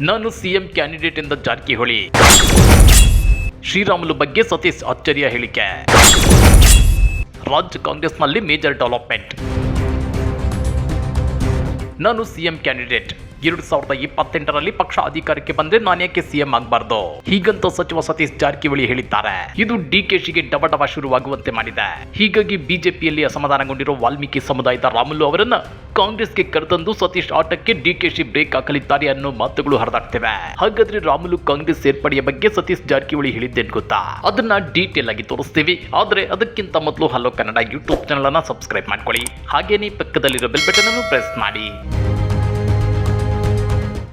ನಾನು CM candidate ಎಂದ ಜಾರಕಿಹೊಳಿ. ಶ್ರೀರಾಮುಲು ಬಗ್ಗೆ ಸತೀಶ್ ಅಚ್ಚರಿಯ ಹೇಳಿಕೆ. ರಾಜ್ಯ ಕಾಂಗ್ರೆಸ್ನಲ್ಲಿ ಮೇಜರ್ ಡೆವಲಪ್ಮೆಂಟ್ ನಾನು ಸಿಎಂ ಕ್ಯಾಂಡಿಡೇಟ್ ಎರಡು ಸಾವಿರದ ಇಪ್ಪತ್ತೆಂಟರಲ್ಲಿ ಪಕ್ಷ ಅಧಿಕಾರಕ್ಕೆ ಬಂದ್ರೆ ನಾನೇಕೆ ಸಿಎಂ ಆಗಬಾರ್ದು? ಹೀಗಂತ ಸಚಿವ ಸತೀಶ್ ಜಾರಕಿಹೊಳಿ ಹೇಳಿದ್ದಾರೆ. ಇದು ಡಿಕೆಶಿಗೆ ಡಬ ಡಬ ಶುರುವಾಗುವಂತೆ ಮಾಡಿದೆ. ಹೀಗಾಗಿ ಬಿಜೆಪಿಯಲ್ಲಿ ಅಸಮಾಧಾನಗೊಂಡಿರುವ ವಾಲ್ಮೀಕಿ ಸಮುದಾಯದ ರಾಮುಲು ಅವರನ್ನ ಕಾಂಗ್ರೆಸ್ಗೆ ಕರೆತಂದು ಸತೀಶ್ ಆಟಕ್ಕೆ ಡಿಕೆಶಿ ಬ್ರೇಕ್ ಹಾಕಲಿದ್ದಾರೆ ಅನ್ನೋ ಮಾತುಗಳು ಹರಿದಾಡ್ತಿವೆ. ಹಾಗಾದ್ರೆ ರಾಮುಲು ಕಾಂಗ್ರೆಸ್ ಸೇರ್ಪಡೆಯ ಬಗ್ಗೆ ಸತೀಶ್ ಜಾರಕಿಹೊಳಿ ಹೇಳಿದ್ದೇನು ಗೊತ್ತಾ? ಅದನ್ನ ಡೀಟೇಲ್ ಆಗಿ ತೋರಿಸ್ತೀವಿ. ಆದ್ರೆ ಅದಕ್ಕಿಂತ ಮೊದಲು ಹಲೋ ಕನ್ನಡ ಯೂಟ್ಯೂಬ್ ಚಾನಲ್ ಅನ್ನ ಸಬ್ಸ್ಕ್ರೈಬ್ ಮಾಡ್ಕೊಳ್ಳಿ. ಹಾಗೇನೇ ಪಕ್ಕದಲ್ಲಿರೋ ಬೆಲ್ ಬಟನ್ ಅನ್ನು ಪ್ರೆಸ್ ಮಾಡಿ.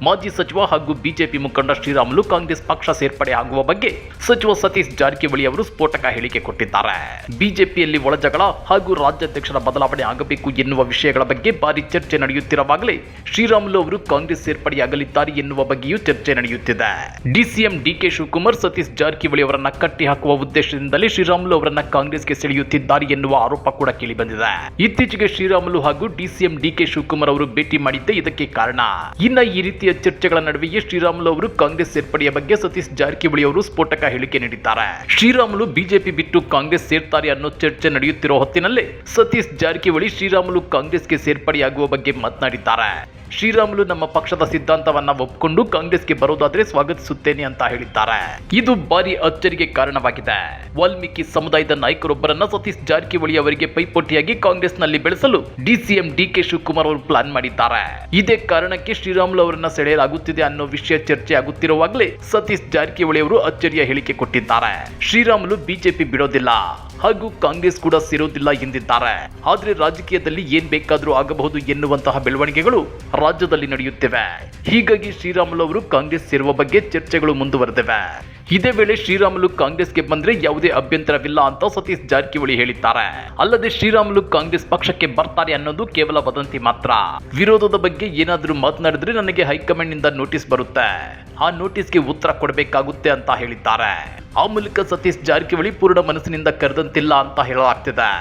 ಮಾಜಿ ಸಚಿವ ಹಾಗೂ ಬಿಜೆಪಿ ಮುಖಂಡ ಶ್ರೀರಾಮುಲು ಕಾಂಗ್ರೆಸ್ ಪಕ್ಷ ಸೇರ್ಪಡೆ ಆಗುವ ಬಗ್ಗೆ ಸಚಿವ ಸತೀಶ್ ಜಾರಕಿಹೊಳಿ ಅವರು ಸ್ಫೋಟಕ ಹೇಳಿಕೆ ಕೊಟ್ಟಿದ್ದಾರೆ. ಬಿಜೆಪಿಯಲ್ಲಿ ಒಳಜಗಳ ಹಾಗೂ ರಾಜ್ಯಾಧ್ಯಕ್ಷರ ಬದಲಾವಣೆ ಆಗಬೇಕು ಎನ್ನುವ ವಿಷಯಗಳ ಬಗ್ಗೆ ಭಾರಿ ಚರ್ಚೆ ನಡೆಯುತ್ತಿರುವಾಗಲೇ ಶ್ರೀರಾಮುಲು ಅವರು ಕಾಂಗ್ರೆಸ್ ಸೇರ್ಪಡೆಯಾಗಲಿದ್ದಾರೆ ಎನ್ನುವ ಬಗ್ಗೆಯೂ ಚರ್ಚೆ ನಡೆಯುತ್ತಿದೆ. DCM D K Shivakumar Satish Jarkiholi ಅವರನ್ನ ಕಟ್ಟಿ ಹಾಕುವ ಉದ್ದೇಶದಿಂದಲೇ ಶ್ರೀರಾಮುಲು ಅವರನ್ನ ಕಾಂಗ್ರೆಸ್ಗೆ ಸೆಳೆಯುತ್ತಿದ್ದಾರೆ ಎನ್ನುವ ಆರೋಪ ಕೂಡ ಕೇಳಿಬಂದಿದೆ. ಇತ್ತೀಚೆಗೆ ಶ್ರೀರಾಮುಲು ಹಾಗೂ ಡಿಸಿಎಂ ಡಿಕೆ ಶಿವಕುಮಾರ್ ಅವರು ಭೇಟಿ ಮಾಡಿದ್ದೇ ಇದಕ್ಕೆ ಕಾರಣ. ಇನ್ನ ಈ ರೀತಿಯ ಚರ್ಚೆಗಳ ನಡುವೆಯೇ ಶ್ರೀರಾಮುಲು ಅವರು ಕಾಂಗ್ರೆಸ್ ಸೇರ್ಪಡೆಯ ಬಗ್ಗೆ ಸತೀಶ್ ಜಾರಕಿಹೊಳಿ ಅವರು ಸ್ಫೋಟಕ ಹೇಳಿಕೆ ನೀಡಿದ್ದಾರೆ. ಶ್ರೀರಾಮುಲು ಬಿಜೆಪಿ ಬಿಟ್ಟು ಕಾಂಗ್ರೆಸ್ ಸೇರ್ತಾರೆ ಅನ್ನೋ ಚರ್ಚೆ ನಡೆಯುತ್ತಿರುವ ಹೊತ್ತಿನಲ್ಲೇ ಸತೀಶ್ ಜಾರಕಿಹೊಳಿ ಶ್ರೀರಾಮುಲು ಕಾಂಗ್ರೆಸ್ಗೆ ಸೇರ್ಪಡೆಯಾಗುವ ಬಗ್ಗೆ ಮಾತನಾಡಿದ್ದಾರೆ. ಶ್ರೀರಾಮುಲು ನಮ್ಮ ಪಕ್ಷದ ಸಿದ್ಧಾಂತವನ್ನ ಒಪ್ಪಿಕೊಂಡು ಕಾಂಗ್ರೆಸ್ಗೆ ಬರೋದಾದ್ರೆ ಸ್ವಾಗತಿಸುತ್ತೇನೆ ಅಂತ ಹೇಳಿದ್ದಾರೆ. ಇದು ಭಾರಿ ಅಚ್ಚರಿಗೆ ಕಾರಣವಾಗಿದೆ. ವಾಲ್ಮೀಕಿ ಸಮುದಾಯದ ನಾಯಕರೊಬ್ಬರನ್ನ ಸತೀಶ್ ಜಾರಕಿಹೊಳಿ ಅವರಿಗೆ ಪೈಪೋಟಿಯಾಗಿ ಕಾಂಗ್ರೆಸ್ನಲ್ಲಿ ಬೆಳೆಸಲು ಡಿಸಿಎಂ ಡಿಕೆ ಶಿವಕುಮಾರ್ ಅವರು ಪ್ಲಾನ್ ಮಾಡಿದ್ದಾರೆ. ಇದೇ ಕಾರಣಕ್ಕೆ ಶ್ರೀರಾಮುಲು ಅವರನ್ನ ಸೆಳೆಯಲಾಗುತ್ತಿದೆ ಅನ್ನೋ ವಿಷಯ ಚರ್ಚೆ ಆಗುತ್ತಿರುವಾಗಲೇ ಸತೀಶ್ ಜಾರಕಿಹೊಳಿ ಅವರು ಅಚ್ಚರಿಯ ಹೇಳಿಕೆ ಕೊಟ್ಟಿದ್ದಾರೆ. ಶ್ರೀರಾಮುಲು ಬಿಜೆಪಿ ಬಿಡೋದಿಲ್ಲ. ಹಾಗೂ ಕಾಂಗ್ರೆಸ್ ಕೂಡ ಸೇರೋದಿಲ್ಲ ಎಂದಿದ್ದಾರೆ. ಆದ್ರೆ ರಾಜಕೀಯದಲ್ಲಿ ಏನ್ ಬೇಕಾದರೂ ಆಗಬಹುದು ಎನ್ನುವಂತಹ ಬೆಳವಣಿಗೆಗಳು ರಾಜ್ಯದಲ್ಲಿ ನಡೆಯುತ್ತಿವೆ. ಹೀಗಾಗಿ ಶ್ರೀರಾಮುಲು ಅವರು ಕಾಂಗ್ರೆಸ್ ಸೇರುವ ಬಗ್ಗೆ ಚರ್ಚೆಗಳು ಮುಂದುವರೆದಿವೆ. ಇದೇ ವೇಳೆ ಶ್ರೀರಾಮುಲು ಕಾಂಗ್ರೆಸ್ಗೆ ಬಂದ್ರೆ ಯಾವುದೇ ಅಭ್ಯಂತರವಿಲ್ಲ ಅಂತ ಸತೀಶ್ ಜಾರಕಿಹೊಳಿ ಹೇಳಿದ್ದಾರೆ. ಅಲ್ಲದೆ ಶ್ರೀರಾಮುಲು ಕಾಂಗ್ರೆಸ್ ಪಕ್ಷಕ್ಕೆ ಬರ್ತಾರೆ ಅನ್ನೋದು ಕೇವಲ ವದಂತಿ ಮಾತ್ರ. ವಿರೋಧದ ಬಗ್ಗೆ ಏನಾದರೂ ಮಾತನಾಡಿದ್ರೆ ನನಗೆ ಹೈಕಮಾಂಡ್ನಿಂದ ನೋಟಿಸ್ ಬರುತ್ತೆ. ಆ ನೋಟಿಸ್ಗೆ ಉತ್ತರ ಕೊಡಬೇಕಾಗುತ್ತೆ ಅಂತ ಹೇಳಿದ್ದಾರೆ. ಆ ಮೂಲಕ ಸತೀಶ್ ಜಾರಕಿಹೊಳಿ ಪೂರ್ಣ ಮನಸ್ಸಿನಿಂದ ಕರೆದಂತಿಲ್ಲ ಅಂತ ಹೇಳಲಾಗ್ತಿದೆ.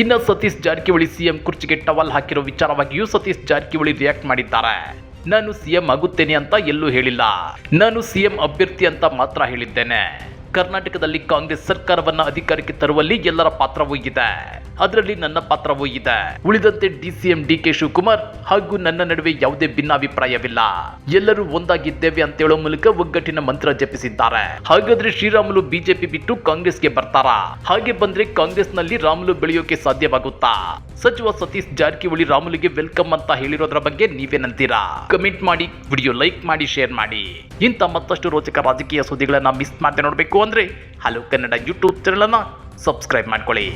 ಇನ್ನು ಸತೀಶ್ ಜಾರಕಿಹೊಳಿ ಸಿಎಂ ಕುರ್ಚಿಗೆ ಟವಲ್ ಹಾಕಿರೋ ವಿಚಾರವಾಗಿಯೂ ಸತೀಶ್ ಜಾರಕಿಹೊಳಿ ರಿಯಾಕ್ಟ್ ಮಾಡಿದ್ದಾರೆ. ನಾನು ಸಿಎಂ ಆಗುತ್ತೇನೆ ಅಂತ ಎಲ್ಲೂ ಹೇಳಿಲ್ಲ. ನಾನು ಸಿಎಂ ಅಭ್ಯರ್ಥಿ ಅಂತ ಮಾತ್ರ ಹೇಳಿದ್ದೇನೆ. ಕರ್ನಾಟಕದಲ್ಲಿ ಕಾಂಗ್ರೆಸ್ ಸರ್ಕಾರವನ್ನ ಅಧಿಕಾರಕ್ಕೆ ತರುವಲ್ಲಿ ಎಲ್ಲರ ಪಾತ್ರವೂ ಇದೆ. ಅದರಲ್ಲಿ ನನ್ನ ಪಾತ್ರವೂ ಇದೆ. ಉಳಿದಂತೆ ಡಿಸಿಎಂ ಡಿ ಕೆ ಶಿವಕುಮಾರ್ ಹಾಗೂ ನನ್ನ ನಡುವೆ ಯಾವುದೇ ಭಿನ್ನಾಭಿಪ್ರಾಯವಿಲ್ಲ. ಎಲ್ಲರೂ ಒಂದಾಗಿದ್ದೇವೆ ಅಂತ ಹೇಳೋ ಮೂಲಕ ಒಗ್ಗಟ್ಟಿನ ಮಂತ್ರ ಜಪಿಸಿದ್ದಾರೆ. ಹಾಗಾದ್ರೆ ಶ್ರೀರಾಮುಲು ಬಿಜೆಪಿ ಬಿಟ್ಟು ಕಾಂಗ್ರೆಸ್ಗೆ ಬರ್ತಾರಾ? ಹಾಗೆ ಬಂದ್ರೆ ಕಾಂಗ್ರೆಸ್ನಲ್ಲಿ ರಾಮುಲು ಬೆಳೆಯೋಕೆ ಸಾಧ್ಯವಾಗುತ್ತಾ? ಸಚಿವ ಸತೀಶ್ ಜಾರಕಿಹೊಳಿ ರಾಮುಲಿಗೆ ವೆಲ್ಕಮ್ ಅಂತ ಹೇಳಿರೋದ್ರ ಬಗ್ಗೆ ನೀವೇನಂತೀರಾ ಕಮೆಂಟ್ ಮಾಡಿ, ವಿಡಿಯೋ ಲೈಕ್ ಮಾಡಿ, ಶೇರ್ ಮಾಡಿ. ಇಂಥ ಮತ್ತಷ್ಟು ರೋಚಕ ರಾಜಕೀಯ ಸುದ್ದಿಗಳನ್ನ ಮಿಸ್ ಮಾಡದೆ ನೋಡಬೇಕು. ಅಂದ್ರೆ ಹಲೋ ಕನ್ನಡ ಯೂಟ್ಯೂಬ್ ಚಾನಲ್ ಅನ್ನ ಸಬ್ಸ್ಕ್ರೈಬ್ ಮಾಡ್ಕೊಳ್ಳಿ.